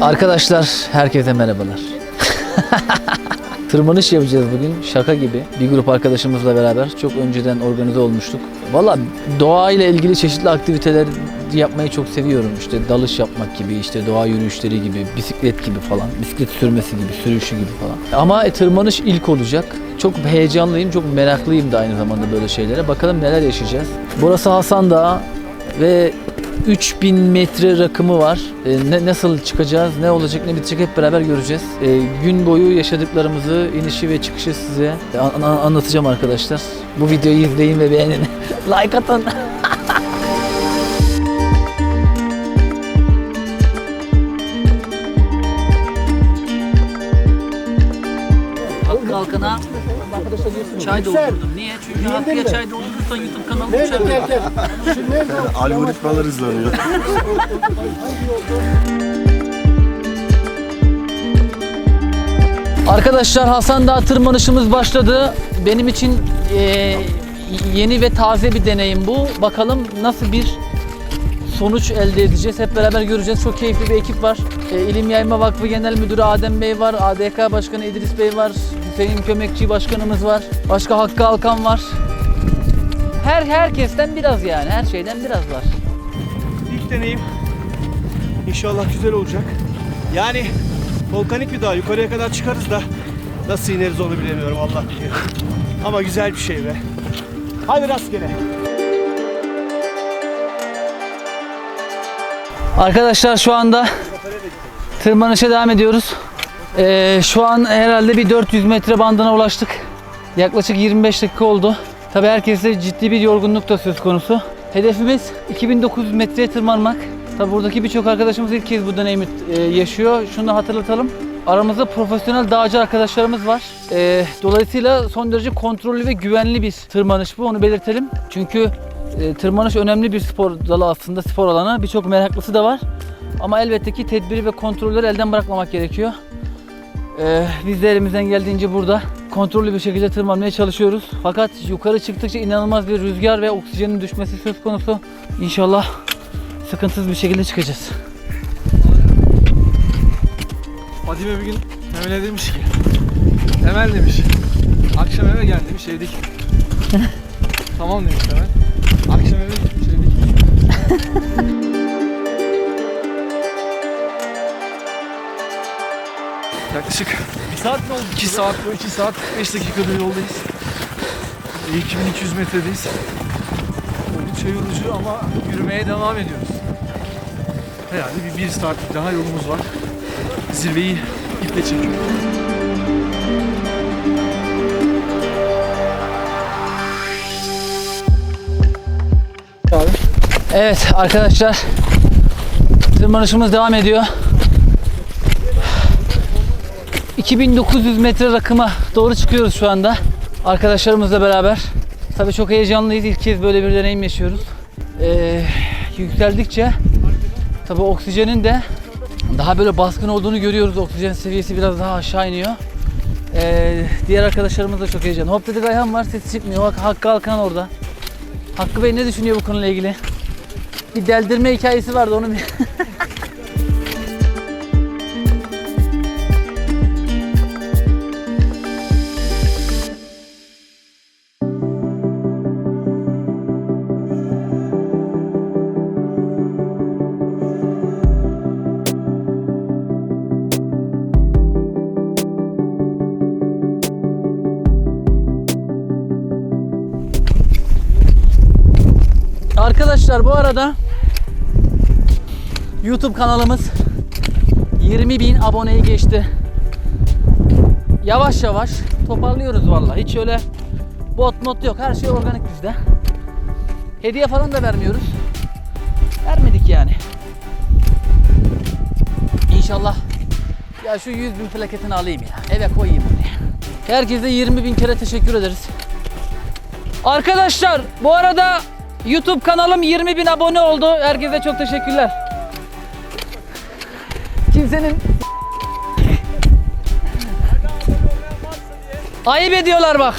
Arkadaşlar herkese merhabalar. Tırmanış yapacağız bugün şaka gibi. Bir grup arkadaşımızla beraber çok önceden organize olmuştuk. Valla doğayla ilgili çeşitli aktiviteler yapmayı çok seviyorum. İşte dalış yapmak gibi, işte doğa yürüyüşleri gibi, bisiklet gibi falan. Bisiklet sürmesi gibi, sürüşü gibi falan. Ama tırmanış ilk olacak. Çok heyecanlıyım, çok meraklıyım da aynı zamanda böyle şeylere. Bakalım neler yaşayacağız. Burası Hasan Dağı ve 3000 metre rakımı var. E, ne, nasıl çıkacağız, ne olacak, ne bitecek hep beraber göreceğiz. E, gün boyu yaşadıklarımızı, inişi ve çıkışı size an- an- anlatacağım arkadaşlar. Bu videoyu izleyin ve beğenin. like atın. çay doldurdum. Niye? Çünkü Hakkı'ya çay doldurursan YouTube kanalı uçar. Algoritmalar hızlanıyor. Arkadaşlar Hasan Dağı tırmanışımız başladı. Benim için e, yeni ve taze bir deneyim bu. Bakalım nasıl bir sonuç elde edeceğiz. Hep beraber göreceğiz. Çok keyifli bir ekip var. E, İlim Yayma Vakfı Genel Müdürü Adem Bey var. ADK Başkanı İdris Bey var. Hüseyin Kömekçi Başkanımız var. Başka Hakkı Alkan var. Her herkesten biraz yani. Her şeyden biraz var. İlk deneyim. İnşallah güzel olacak. Yani volkanik bir dağ. Yukarıya kadar çıkarız da nasıl ineriz onu bilemiyorum Allah bilir. Ama güzel bir şey be. Hadi rastgele. Arkadaşlar şu anda tırmanışa devam ediyoruz. Ee, şu an herhalde bir 400 metre bandına ulaştık. Yaklaşık 25 dakika oldu. Tabii herkeste ciddi bir yorgunluk da söz konusu. Hedefimiz 2900 metreye tırmanmak. Tabii buradaki birçok arkadaşımız ilk kez bu deneyimi e, yaşıyor. Şunu da hatırlatalım. Aramızda profesyonel dağcı arkadaşlarımız var. Ee, dolayısıyla son derece kontrollü ve güvenli bir tırmanış bu. Onu belirtelim. Çünkü e, tırmanış önemli bir spor dalı aslında, spor alanı. Birçok meraklısı da var. Ama elbette ki tedbiri ve kontrolleri elden bırakmamak gerekiyor. Ee, biz de elimizden geldiğince burada kontrollü bir şekilde tırmanmaya çalışıyoruz. Fakat yukarı çıktıkça inanılmaz bir rüzgar ve oksijenin düşmesi söz konusu. İnşallah sıkıntısız bir şekilde çıkacağız. Fadime bir gün Temel'e demiş ki Temel demiş Akşam eve gel demiş evde Tamam demiş Temel Akşam eve gitmiş evde Yaklaşık bir saat mi oldu? 2 saat, 2 saat 5 dakikadır yoldayız. E, 2200 metredeyiz. Oldukça yorucu ama yürümeye devam ediyoruz. Herhalde bir, bir saatlik daha yolumuz var. Zirveyi iple çekiyoruz. Evet arkadaşlar tırmanışımız devam ediyor. 2900 metre rakıma doğru çıkıyoruz şu anda arkadaşlarımızla beraber. Tabii çok heyecanlıyız. İlk kez böyle bir deneyim yaşıyoruz. Ee, yükseldikçe tabii oksijenin de daha böyle baskın olduğunu görüyoruz. Oksijen seviyesi biraz daha aşağı iniyor. Ee, diğer arkadaşlarımız da çok heyecanlı. Hop dedik Ayhan var sesi çıkmıyor. Bak Hakkı Alkan orada. Hakkı Bey ne düşünüyor bu konuyla ilgili? Bir deldirme hikayesi vardı onu bir... Arkadaşlar bu arada YouTube kanalımız 20 bin aboneyi geçti. Yavaş yavaş toparlıyoruz vallahi. Hiç öyle bot not yok. Her şey organik bizde. Hediye falan da vermiyoruz. Vermedik yani. İnşallah ya şu 100 bin plaketini alayım ya. Eve koyayım ya. Herkese 20 bin kere teşekkür ederiz. Arkadaşlar bu arada YouTube kanalım 20 bin abone oldu. Herkese çok teşekkürler. Kimsenin Ayıp ediyorlar bak.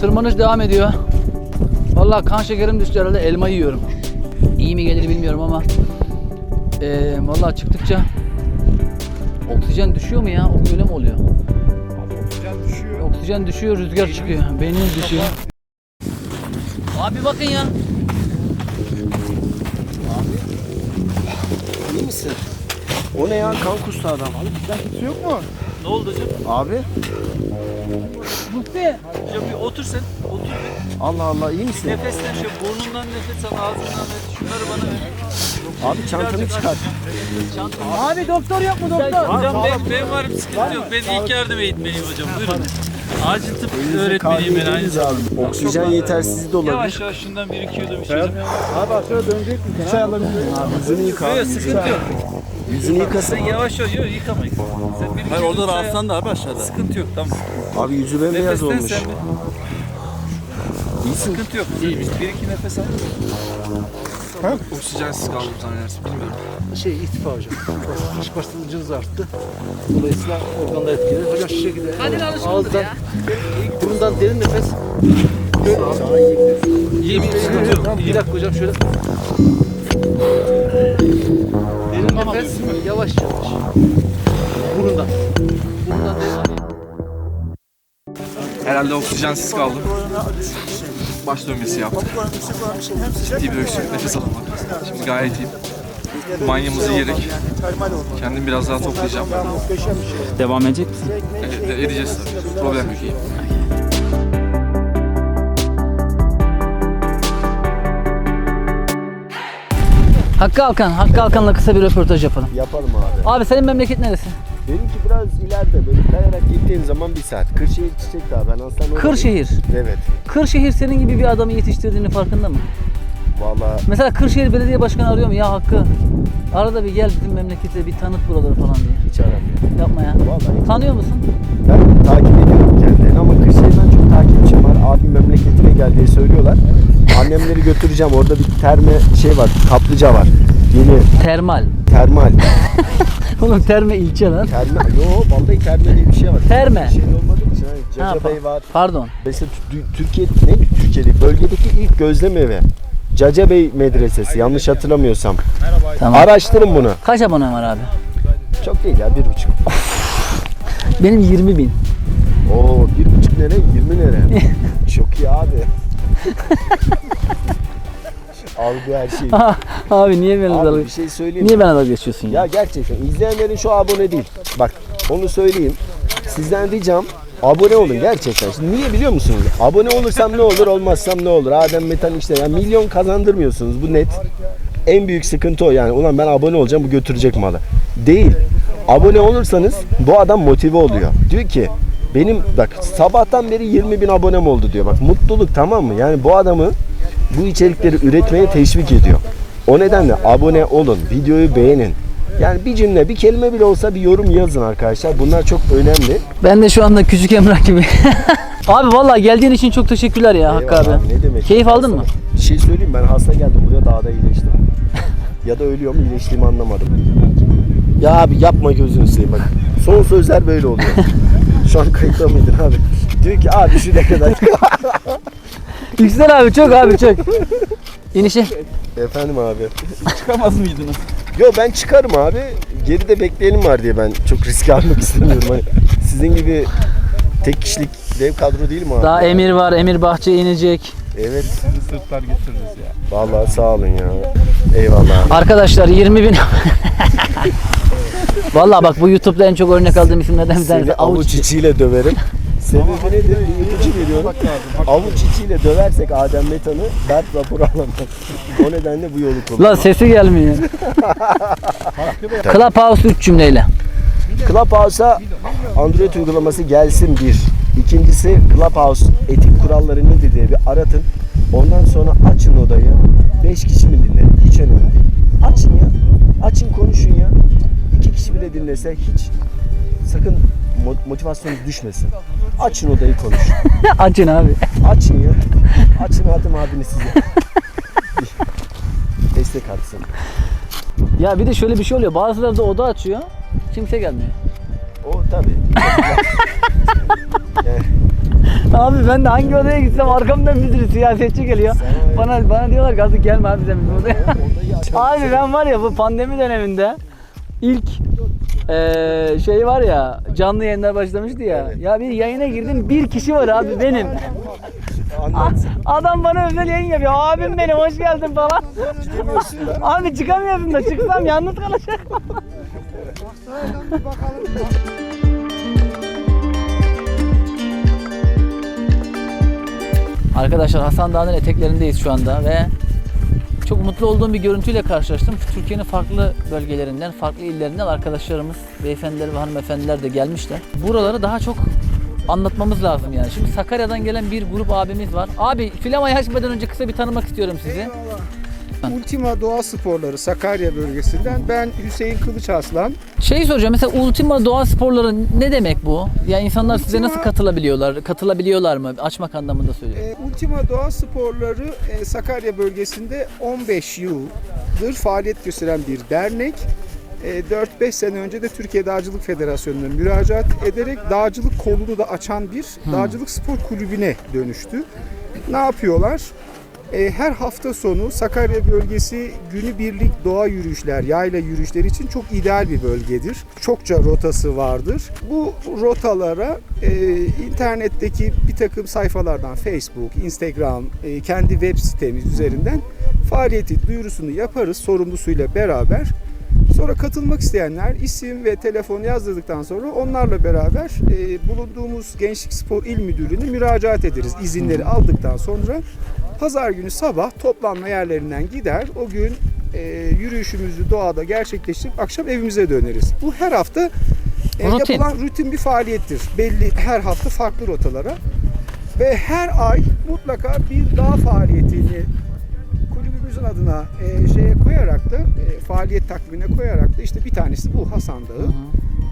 Tırmanış devam ediyor. Vallahi kan şekerim düştü herhalde elma yiyorum. İyi mi gelir bilmiyorum ama eee vallahi çıktıkça oksijen düşüyor mu ya? O öyle mi oluyor? Oksijen düşüyor. Oksijen düşüyor, rüzgar çıkıyor. Beynin düşüyor. Abi bakın ya. İyi misin? O ne ya? Kan kustu adam. Kimse yok mu? Ne oldu hocam? Abi Muhte. Hocam bir otur sen. Otur bir. Allah Allah iyi misin? Nefesten şu burnundan nefes al, ağzından ver. Şunları bana ver. Abi çantanı çıkar. Abi doktor yok mu doktor? Hocam ben, ben varım sıkıntı yok. Ben ilk yardım eğitmeniyim hocam. Buyurun. Acil tıp öğretmeniyim ben aynı zamanda. Oksijen yetersizliği de olabilir. Yavaş yavaş şundan bir iki yudum içeceğim. Abi aşağı dönecek mi? Çay alabilir Yüzünü yıka. Yok sıkıntı yok. Yüzünü yıkasın. Sen yavaş yavaş yok yıkamayın. Sen bir iki Hayır orada yudum çay al. rahatsızlan da abi aşağıda. Sıkıntı yok tamam. Abi yüzü bembeyaz Nefesten olmuş. sen bir. Sıkıntı yok. Bir iki nefes al. Oksijensiz kaldım zannedersin bilmiyorum. Şey ihtifa hocam. İç basıncınız arttı. Dolayısıyla organda etkili. Hocam şu şekilde ağızdan, burundan derin nefes. İyi bir sıkıntı yok. Bir dakika hocam şöyle. Derin nefes yavaş yavaş. Burundan. Burundan derin Herhalde oksijensiz kaldım. Baş dönmesi yaptı. Ciddi bir öksürük nefes alamadım. Şimdi gayet iyiyim. Manyamızı yiyerek kendimi biraz daha toplayacağım. Devam edecek misin? E- edeceğiz tabii. Problem yok iyiyim. Hakkı Alkan, Hakkı Alkan'la kısa bir röportaj yapalım. Yapalım abi. Abi senin memleket neresi? Benimki biraz ileride böyle kayarak gittiğin zaman bir saat. Kırşehir Çiçek Dağı ben oradayım. Kırşehir. Evet. Kırşehir senin gibi bir adamı yetiştirdiğini farkında mı? Valla Mesela Kırşehir Belediye Başkanı arıyor mu? Ya Hakkı arada bir gel bizim memlekete bir tanıt buraları falan diye. hiç aramıyor. Yapma ya. Vallahi Tanıyor musun? ben takip ediyorum kendilerini ama Kırşehir'den çok takipçim var. Abim memleketine gel diye söylüyorlar. Annemleri götüreceğim. Orada bir terme şey var. Kaplıca var. Yeni Termal. termal. Oğlum terme ilçe lan. Terme. Yo vallahi terme diye bir şey var. Terme. Şey olmadığı için. Hani Ha, Caca Bey pa- var. Pardon. Mesela Tü- Türkiye ne Türkiye'de bölgedeki ilk gözlem evi. Caca Bey Medresesi yanlış hatırlamıyorsam. Tamam. Araştırın bunu. Kaç abonen var abi? Çok değil ya bir buçuk. Benim 20 bin. Oo bir buçuk nere yirmi nere. Çok iyi abi. Algı her şey. abi niye benimle dalga bir şey söyleyeyim. Niye mi? bana dalga geçiyorsun ya? Ya gerçekten izleyenlerin şu abone değil. Bak onu söyleyeyim. Sizden ricam abone olun gerçekten. Şimdi niye biliyor musunuz? Abone olursam ne olur olmazsam ne olur. Adem Metan işte yani milyon kazandırmıyorsunuz bu net. En büyük sıkıntı o yani. Ulan ben abone olacağım bu götürecek malı. Değil. Abone olursanız bu adam motive oluyor. Diyor ki benim bak sabahtan beri 20 bin abonem oldu diyor. Bak mutluluk tamam mı? Yani bu adamı bu içerikleri üretmeye teşvik ediyor. O nedenle abone olun, videoyu beğenin. Yani bir cümle, bir kelime bile olsa bir yorum yazın arkadaşlar. Bunlar çok önemli. Ben de şu anda küçük Emrah gibi. abi vallahi geldiğin için çok teşekkürler ya Hakkı abi. Ne demek? Keyif aldın mı? Bir şey söyleyeyim ben hasta geldim buraya dağda iyileştim. ya da ölüyorum iyileştiğimi anlamadım. Ya abi yapma gözünü seveyim bak. Son sözler böyle oluyor. Şu an kayıtta mıydın abi? Diyor ki abi şu ne kadar. Yüksel abi çok abi çok. İnişe. Efendim abi. Çıkamaz mıydınız? Yo ben çıkarım abi. Geride bekleyenim var diye ben çok risk almak istemiyorum. Hani sizin gibi tek kişilik dev kadro değil mi abi? Daha Emir var. Emir bahçeye inecek. Evet. Sizi sırtlar getiririz ya. Vallahi sağ olun ya. Eyvallah. Arkadaşlar 20 bin. Vallahi bak bu YouTube'da en çok örnek aldığım isimlerden bir Seni tanesi avuç Avuç. içiyle döverim. Sebebi nedir? Bir ipucu veriyorum. Avuç içiyle döversek Adem Metan'ı dert raporu alamaz. O nedenle bu yolu kullan. Lan sesi gelmiyor. Clubhouse 3 cümleyle. Clubhouse'a Android uygulaması gelsin bir. İkincisi Clubhouse etik kuralları nedir diye bir aratın. Ondan sonra açın odayı. 5 kişi mi dinler? Hiç önemli değil. Açın ya. Açın konuşun ya. İki kişi bile dinlese hiç sakın motivasyonunuz düşmesin. Açın odayı konuşun. Açın abi. Açın ya. Açın adım abini size. Destek atsın. Ya bir de şöyle bir şey oluyor. Bazıları da oda açıyor. Kimse gelmiyor. O tabii. yani, abi ben de hangi odaya gitsem arkamdan bir sürü siyasetçi geliyor. Bana bana diyorlar ki artık gelme abi sen bizim odaya. abi ben var ya bu pandemi döneminde ilk eee şey var ya canlı yayınlar başlamıştı ya. Ya bir yayına girdim bir kişi var abi benim. Adam bana özel yayın yapıyor. Abim benim hoş geldin falan. abi çıkamıyorsun da çıksam yalnız kalacak. Arkadaşlar Hasan Dağı'nın eteklerindeyiz şu anda ve çok mutlu olduğum bir görüntüyle karşılaştım. Türkiye'nin farklı bölgelerinden, farklı illerinden arkadaşlarımız, beyefendiler ve hanımefendiler de gelmişler. Buraları daha çok anlatmamız lazım yani. Şimdi Sakarya'dan gelen bir grup abimiz var. Abi filamayı açmadan önce kısa bir tanımak istiyorum sizi. Ultima Doğa Sporları Sakarya bölgesinden ben Hüseyin Kılıç Aslan. Şey soracağım mesela Ultima Doğa Sporları ne demek bu? Ya insanlar size Ultima- nasıl katılabiliyorlar? Katılabiliyorlar mı? Açmak anlamında söylüyorum. Ee, Ultima Doğa Sporları e, Sakarya bölgesinde 15 yıldır faaliyet gösteren bir dernek. E, 4-5 sene önce de Türkiye Dağcılık Federasyonu'na müracaat ederek dağcılık kolunu da açan bir dağcılık spor kulübüne dönüştü. Ne yapıyorlar? E, her hafta sonu Sakarya bölgesi günübirlik doğa yürüyüşler, yayla yürüyüşleri için çok ideal bir bölgedir. Çokça rotası vardır. Bu rotalara e, internetteki bir takım sayfalardan Facebook, Instagram, e, kendi web sitemiz üzerinden faaliyeti duyurusunu yaparız sorumlusuyla beraber. Sonra katılmak isteyenler isim ve telefon yazdırdıktan sonra onlarla beraber e, bulunduğumuz Gençlik Spor İl Müdürlüğü'ne müracaat ederiz. İzinleri aldıktan sonra pazar günü sabah toplanma yerlerinden gider. O gün e, yürüyüşümüzü doğada gerçekleştirip akşam evimize döneriz. Bu her hafta e, Rutin. yapılan rutin bir faaliyettir. Belli her hafta farklı rotalara ve her ay mutlaka bir dağ faaliyetini kulübümüzün adına e, şeye koyarak da e, faaliyet takvimine koyarak da işte bir tanesi bu Hasan Dağı.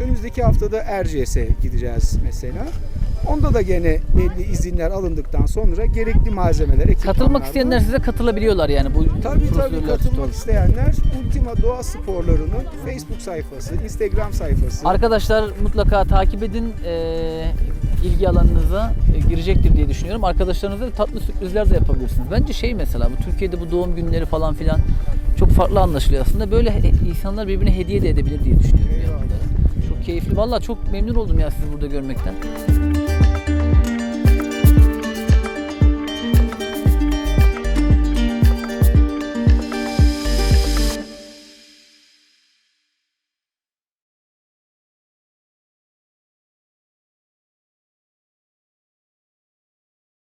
Önümüzdeki haftada Erciyes'e gideceğiz mesela. Onda da gene belli izinler alındıktan sonra gerekli malzemeler, Katılmak isteyenler size katılabiliyorlar yani bu Tabii tabii prosedürler katılmak isteyenler Ultima Doğa Sporları'nın Facebook sayfası, Instagram sayfası. Arkadaşlar mutlaka takip edin. Ee, ilgi alanınıza e, girecektir diye düşünüyorum. Arkadaşlarınıza da tatlı sürprizler de yapabilirsiniz. Bence şey mesela bu Türkiye'de bu doğum günleri falan filan çok farklı anlaşılıyor aslında. Böyle he- insanlar birbirine hediye de edebilir diye düşünüyorum. yani. Çok keyifli. Vallahi çok memnun oldum ya sizi burada görmekten.